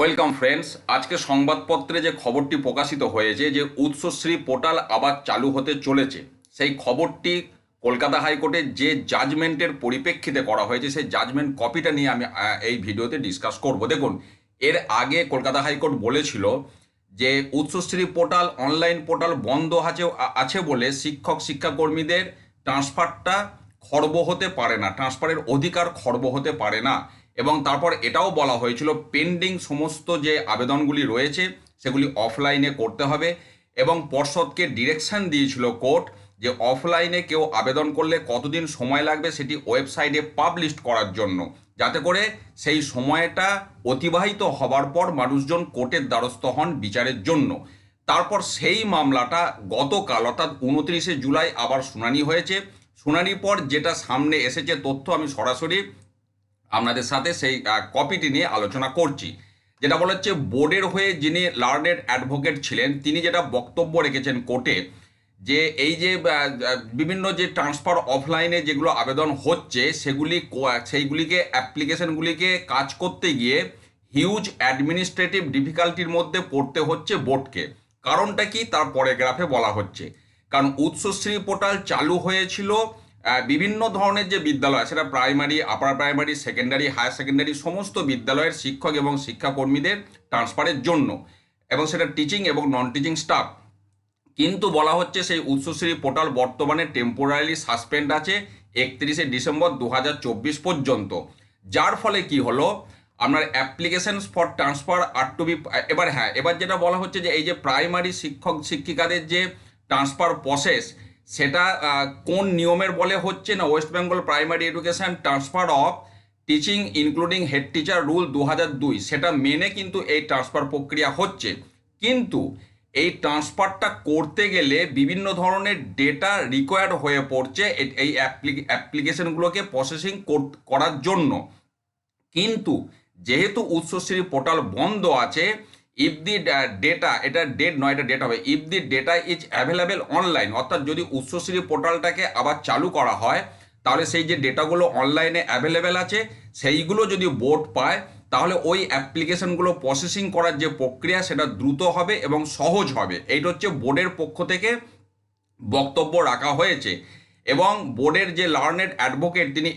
Welcome friends আজকে সংবাদপত্রে যে খবরটি প্রকাশিত হয়েছে যে উৎসশ্রী পোর্টাল আবার চালু হতে চলেছে, সেই খবরটি কলকাতা হাইকোর্টে যে জাজমেন্টের পরিপ্রেক্ষিতে করা হয়েছে, সেই জাজমেন্ট কপিটা নিয়ে আমি এই ভিডিওতে ডিসকাস করব। দেখুন, এর আগে কলকাতা হাইকোর্ট বলেছিল যে উৎসশ্রী পোর্টাল অনলাইন পোর্টাল বন্ধ আছে আছে বলে শিক্ষক, শিক্ষাকর্মীদের ট্রান্সফারটা খর্ব হতে পারে না, ট্রান্সফারের অধিকার খর্ব হতে পারে না। এবং তারপর এটাও বলা হয়েছিল পেন্ডিং সমস্ত যে আবেদনগুলি রয়েছে, সেগুলি অফলাইনে করতে হবে। এবং পর্ষদকে ডিরেকশন দিয়েছিল কোর্ট যে অফলাইনে কেউ আবেদন করলে কতদিন সময় লাগবে সেটি ওয়েবসাইটে পাবলিশ করার জন্য। যাতে করে সেই সময়টা অতিবাহিত হবার পর মানুষজন কোর্টের দ্বারস্থ হন বিচারের জন্য। তারপর সেই মামলাটা গতকাল, অর্থাৎ উনত্রিশে জুলাই, আবার শুনানি হয়েছে। শুনানির পর যেটা সামনে এসেছে তথ্য আমি সরাসরি আপনাদের সাথে সেই কপিটি নিয়ে আলোচনা করছি। যেটা বলা হচ্ছে, বোর্ডের হয়ে যিনি লার্নেড অ্যাডভোকেট ছিলেন, তিনি যেটা বক্তব্য রেখেছেন কোর্টে, যে এই যে বিভিন্ন যে ট্রান্সফার অফলাইনে যেগুলো আবেদন হচ্ছে, সেগুলি সেইগুলিকে অ্যাপ্লিকেশনগুলিকে কাজ করতে গিয়ে হিউজ অ্যাডমিনিস্ট্রেটিভ ডিফিকাল্টির মধ্যে পড়তে হচ্ছে বোর্ডকে। কারণটা কি? তার পরে গ্রাফে বলা হচ্ছে। কারণ উৎসশ্রী পোর্টাল চালু হয়েছিল বিভিন্ন ধরনের যে বিদ্যালয়, সেটা primary upper primary secondary higher secondary সমস্ত বিদ্যালয়ের শিক্ষক এবং শিক্ষাকর্মীদের ট্রান্সফারের জন্য এবং সেটা টিচিং এবং নন টিচিং স্টাফ কিন্তু বলা হচ্ছে সেই উৎসশ্রী পোর্টাল বর্তমানে টেম্পোরারি সাসপেন্ড আছে একত্রিশে ডিসেম্বর দু হাজার চব্বিশ পর্যন্ত। যার ফলে কি হলো? আপনার application for transfer are to be এবার হ্যাঁ এবার যেটা বলা হচ্ছে যে এই যে প্রাইমারি শিক্ষক শিক্ষিকাদের যে ট্রান্সফার প্রসেস সেটা কোন নিয়মের বলে হচ্ছে না West Bengal primary education transfer of teaching including head teacher rule দু দুই। সেটা মেনে কিন্তু এই ট্রান্সফার প্রক্রিয়া হচ্ছে। কিন্তু এই ট্রান্সফারটা করতে গেলে বিভিন্ন ধরনের ডেটা রিকোয়ার্ড হয়ে পড়ছে এই অ্যাপ্লিকেশনগুলোকে প্রসেসিং করার জন্য। কিন্তু যেহেতু উৎসশ্রী পোর্টাল বন্ধ আছে ইফ দি ডেটা এটা ডেট নয়, এটা ডেটা হবে। If the data is available online অর্থাৎ যদি উচ্চশ্রী পোর্টালটাকে আবার চালু করা হয়, তাহলে সেই যে ডেটাগুলো অনলাইনে অ্যাভেলেবেল আছে, সেইগুলো যদি বোর্ড পায়, তাহলে ওই অ্যাপ্লিকেশনগুলো প্রসেসিং করার যে প্রক্রিয়া, সেটা দ্রুত হবে এবং সহজ হবে। এইটা হচ্ছে বোর্ডের পক্ষ থেকে বক্তব্য রাখা হয়েছে। এবং বোর্ডের যে লার্নেড অ্যাডভোকেট তিনি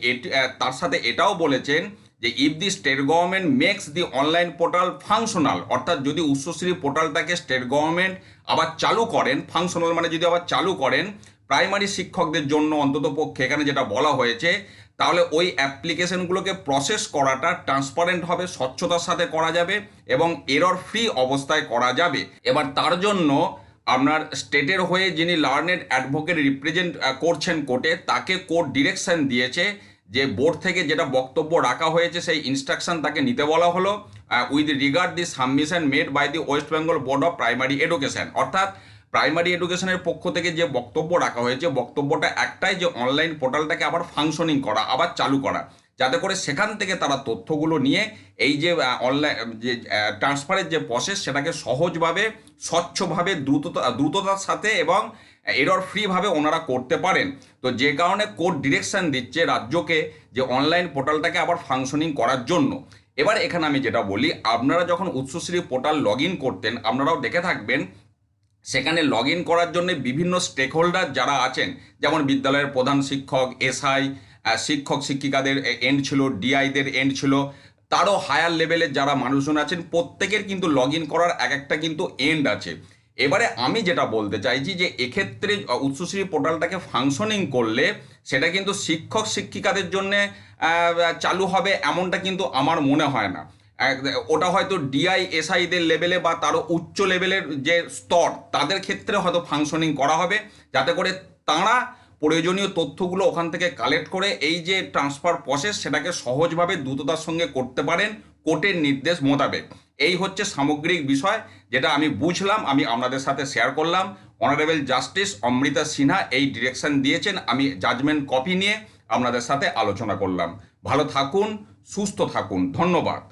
তার সাথে এটাও বলেছেন যে if the state government makes the online portal functional অর্থাৎ যদি উচ্চশ্রী পোর্টালটাকে স্টেট গভর্নমেন্ট আবার চালু করেন ফাংশনাল মানে যদি আবার চালু করেন প্রাইমারি শিক্ষকদের জন্য অন্তত পক্ষে এখানে যেটা বলা হয়েছে, তাহলে ওই অ্যাপ্লিকেশনগুলোকে প্রসেস করাটা ট্রান্সপারেন্ট হবে, স্বচ্ছতার সাথে করা যাবে এবং এরর ফ্রি অবস্থায় করা যাবে। এবার তার জন্য আপনার স্টেটের হয়ে যিনি লার্নেড অ্যাডভোকেট রিপ্রেজেন্ট করছেন কোর্টে তাকে কোর্ট ডিরেকশন দিয়েছে যে বোর্ড থেকে যেটা বক্তব্য রাখা হয়েছে, সেই ইনস্ট্রাকশন তাকে নিতে বলা হলো with regard the submission made by the West Bengal board of primary education অর্থাৎ প্রাইমারি এডুকেশনের পক্ষ থেকে যে বক্তব্য রাখা হয়েছে, বক্তব্যটা একটাই যে অনলাইন পোর্টালটাকে আবার ফাংশনিং করা, আবার চালু করা। যাতে করে সেখান থেকে তারা তথ্যগুলো নিয়ে এই যে অনলাইন যে ট্রান্সফারের যে প্রসেস সেটাকে সহজভাবে স্বচ্ছভাবে দ্রুততা, দ্রুততার সাথে এবং এরর ফ্রিভাবে ওনারা করতে পারেন। তো যে কারণে কোর্ট ডিরেকশন দিচ্ছে রাজ্যকে যে অনলাইন পোর্টালটাকে আবার ফাংশনিং করার জন্য। এবার এখানে আমি যেটা বলি, আপনারা যখন উৎসশ্রী পোর্টাল লগ করতেন, আপনারাও দেখে থাকবেন, সেখানে লগ করার জন্য বিভিন্ন স্টেক হোল্ডার যারা আছেন, যেমন বিদ্যালয়ের প্রধান শিক্ষক এসআই শিক্ষক, শিক্ষিকাদের এন্ড ছিল ডিআইদের এন্ড ছিল। তারও হায়ার লেভেলের যারা মানুষজন আছেন, প্রত্যেকের কিন্তু লগ ইন করার এক একটা কিন্তু এন্ড আছে। এবারে আমি যেটা বলতে চাইছি যে, এক্ষেত্রে উচ্চশ্রী পোর্টালটাকে ফাংশনিং করলে সেটা কিন্তু শিক্ষক শিক্ষিকাদের জন্যে চালু হবে এমনটা কিন্তু আমার মনে হয় না। ওটা হয়তো ডিআই এসআইদের লেভেলে বা তারও উচ্চ লেভেলের যে স্তর, তাদের ক্ষেত্রে হয়তো ফাংশনিং করা হবে। যাতে করে তাঁরা প্রয়োজনীয় তথ্যগুলো ওখান থেকে কালেক্ট করে এই যে ট্রান্সফার প্রসেস সেটাকে সহজভাবে দ্রুততার সঙ্গে করতে পারেন কোর্টের নির্দেশ মোতাবেক। এই হচ্ছে সামগ্রিক বিষয় যেটা আমি বুঝলাম, আমি আপনাদের সাথে শেয়ার করলাম। অনারেবল জাস্টিস অমৃতা সিনহা এই ডিরেকশন দিয়েছেন, আমি জাজমেন্ট কপি নিয়ে আপনাদের সাথে আলোচনা করলাম। ভালো থাকুন, সুস্থ থাকুন, ধন্যবাদ।